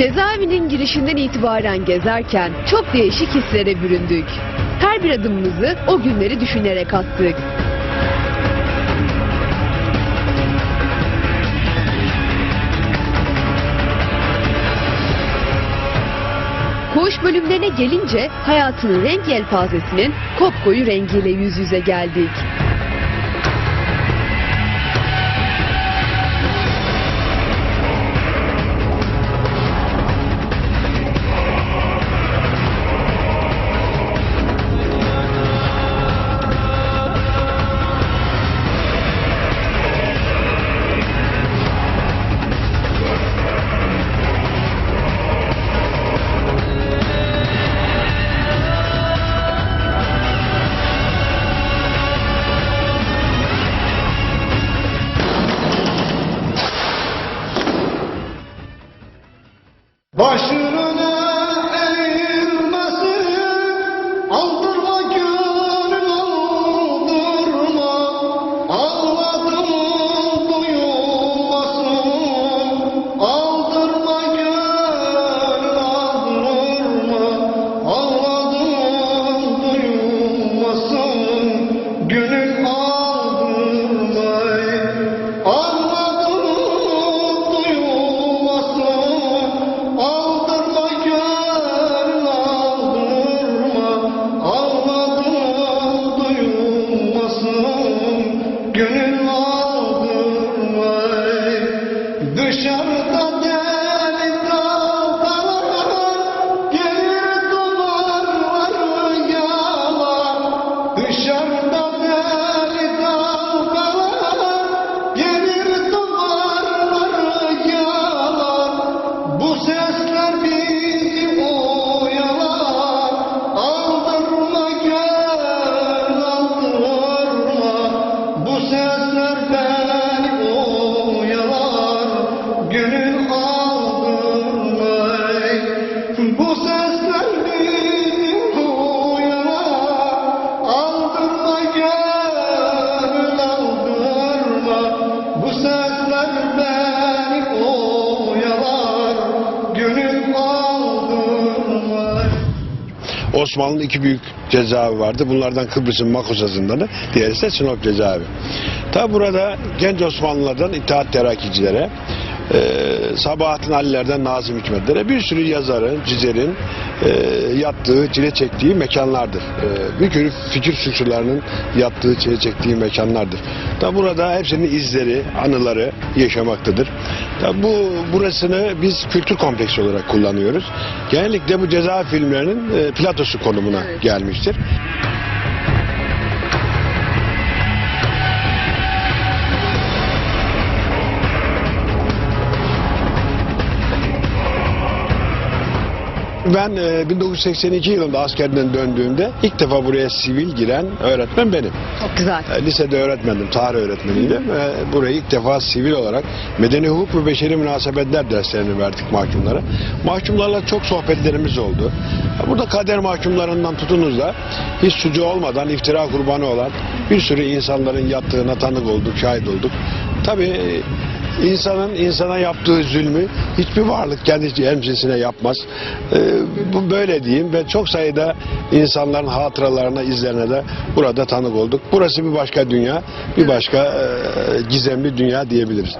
Cezaevinin girişinden itibaren gezerken çok değişik hislere büründük. Her bir adımımızı o günleri düşünerek attık. Koğuş bölümlerine gelince hayatının renk yelpazesinin kopkoyu rengiyle yüz yüze geldik. Osmanlı'nın iki büyük cezaevi vardı. Bunlardan Kıbrıs'ın Makusa zindanı, diğeri ise Sinop cezaevi. Tabi burada genç Osmanlılardan İttihat Terakkicilere, e, Sabahattin Ali'lerden Nazım Hikmetlere bir sürü yazarın, çizerin e, yattığı, çile çektiği mekanlardır. E, bir sürü fikir suçlularının yattığı, çile çektiği mekanlardır. Tabi burada hepsinin izleri, anıları yaşamaktadır. Tabi bu burasını biz kültür kompleksi olarak kullanıyoruz. Genellikle bu ceza filmlerinin e, platosu konumuna Evet. gelmiştir. Ben e, 1982 yılında askerden döndüğümde ilk defa buraya sivil giren öğretmen benim. Çok güzel. E, Lisede öğretmendim, tarih öğretmeniydim. E, Buraya ilk defa sivil olarak medeni hukuk ve beşeri münasebetler derslerini verdik mahkumlara. Mahkumlarla çok sohbetlerimiz oldu. E, Burada kader mahkumlarından tutunuz da hiç suçu olmadan iftira kurbanı olan bir sürü insanların yattığına tanık olduk, şahit olduk. Tabii e, insanın insana yaptığı zulmü hiçbir varlık kendi hemcinsine yapmaz. E, bu böyle diyeyim ve çok sayıda insanların hatıralarına, izlerine de burada tanık olduk. Burası bir başka dünya, bir başka e, gizemli dünya diyebiliriz.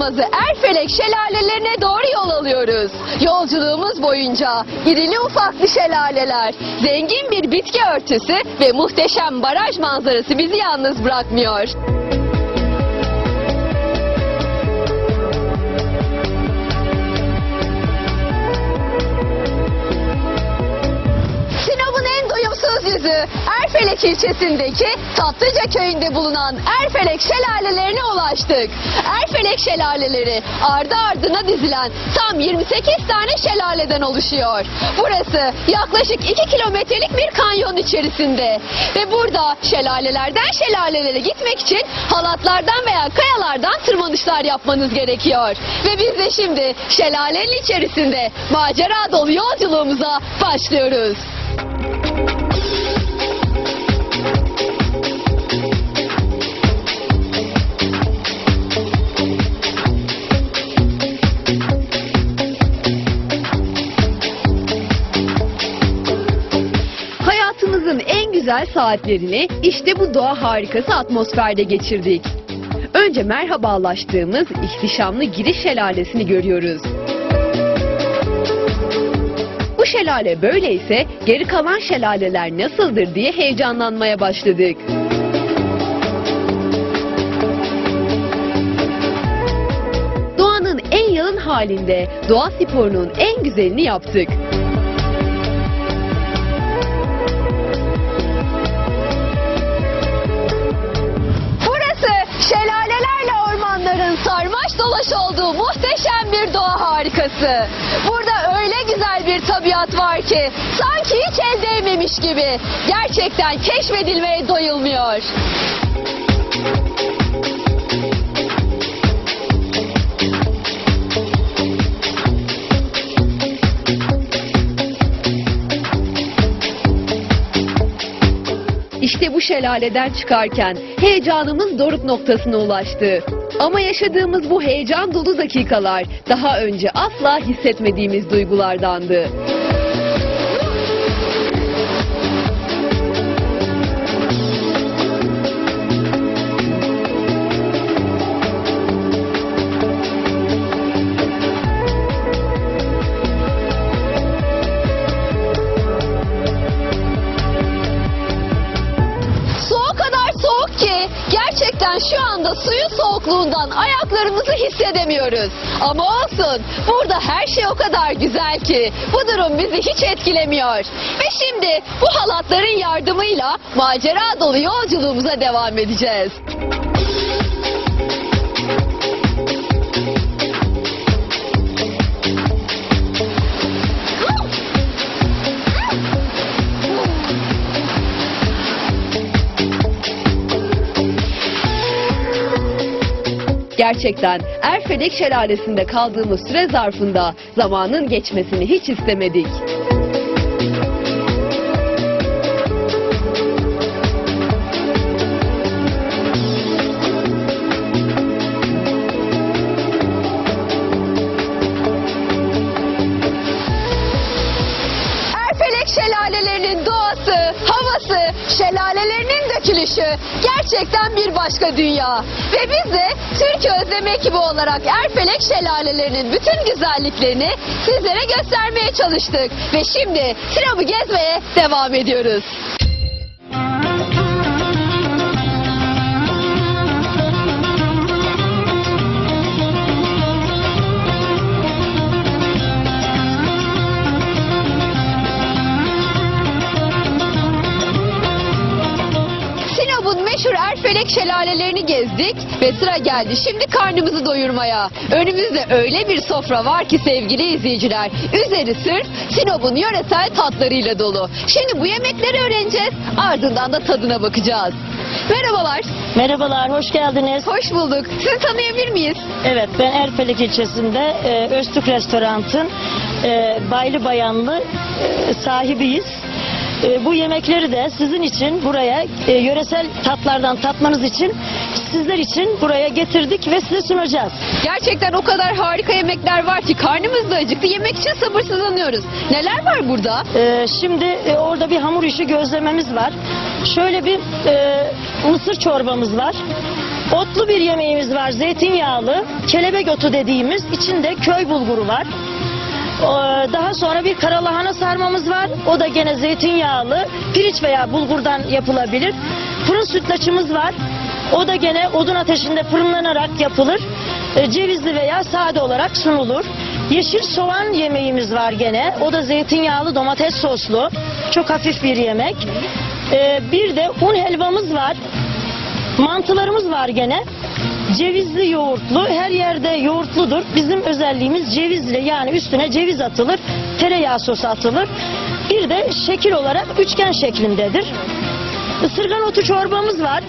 Olmazı Erfelek şelalelerine doğru yol alıyoruz. Yolculuğumuz boyunca irili ufaklı şelaleler, zengin bir bitki örtüsü ve muhteşem baraj manzarası bizi yalnız bırakmıyor. Erfelek ilçesindeki Tatlıca köyünde bulunan Erfelek şelalelerine ulaştık. Erfelek şelaleleri ardı ardına dizilen tam 28 tane şelaleden oluşuyor. Burası yaklaşık 2 kilometrelik bir kanyon içerisinde. Ve burada şelalelerden şelalelere gitmek için halatlardan veya kayalardan tırmanış yanlışlar yapmanız gerekiyor. Ve biz de şimdi şelalenin içerisinde macera dolu yolculuğumuza başlıyoruz. Güzel saatlerini işte bu doğa harikası atmosferde geçirdik. Önce merhabalaştığımız ihtişamlı giriş şelalesini görüyoruz. Bu şelale böyleyse geri kalan şelaleler nasıldır diye heyecanlanmaya başladık. Doğanın en yalın halinde doğa sporunun en güzelini yaptık. Dolaş olduğu muhteşem bir doğa harikası. Burada öyle güzel bir tabiat var ki sanki hiç el değmemiş gibi. Gerçekten keşfedilmeye doyulmuyor. İşte bu şelaleden çıkarken heyecanımız doruk noktasına ulaştı. Ama yaşadığımız bu heyecan dolu dakikalar daha önce asla hissetmediğimiz duygulardandı. Gerçekten şu anda suyun soğukluğundan ayaklarımızı hissedemiyoruz. Ama olsun burada her şey o kadar güzel ki bu durum bizi hiç etkilemiyor. Ve şimdi bu halatların yardımıyla macera dolu yolculuğumuza devam edeceğiz. Gerçekten Erfelek Şelalesi'nde kaldığımız süre zarfında zamanın geçmesini hiç istemedik. Dökülüşü gerçekten bir başka dünya. Ve biz de Türkiye Özleme ekibi olarak Erfelek şelalelerinin bütün güzelliklerini sizlere göstermeye çalıştık. Ve şimdi Sinop'u gezmeye devam ediyoruz. Sinop'un meşhur Erfelek şelalelerini gezdik ve sıra geldi şimdi karnımızı doyurmaya. Önümüzde öyle bir sofra var ki sevgili izleyiciler. Üzeri sırf Sinop'un yöresel tatlarıyla dolu. Şimdi bu yemekleri öğreneceğiz ardından da tadına bakacağız. Merhabalar, Merhabalar, hoş geldiniz. hoş bulduk. Sizi tanıyabilir miyiz? Evet, ben Erfelek ilçesinde e, Öztürk Restorant'ın e, baylı bayanlı e, sahibiyiz. E, bu yemekleri de sizin için buraya e, yöresel tatlardan tatmanız için sizler için buraya getirdik ve size sunacağız. Gerçekten o kadar harika yemekler var ki karnımız da acıktı. Yemek için sabırsızlanıyoruz. Neler var burada? E, şimdi e, orada bir hamur işi gözlememiz var. Şöyle bir e, mısır çorbamız var. Otlu bir yemeğimiz var, zeytinyağlı, kelebek otu dediğimiz, içinde köy bulguru var. Ee, Daha sonra bir karalahana sarmamız var. O da gene zeytinyağlı, pirinç veya bulgurdan yapılabilir. Fırın sütlaçımız var. O da gene odun ateşinde fırınlanarak yapılır. Ee, Cevizli veya sade olarak sunulur. Yeşil soğan yemeğimiz var gene. O da zeytinyağlı domates soslu. Çok hafif bir yemek. Ee, Bir de un helvamız var. Mantılarımız var gene. Cevizli yoğurtlu. Her yerde yoğurtludur. Bizim özelliğimiz cevizli. Yani üstüne ceviz atılır. Tereyağı sosu atılır. Bir de şekil olarak üçgen şeklindedir. Isırgan otu çorbamız var.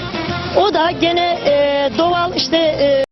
O da gene e, doğal işte e,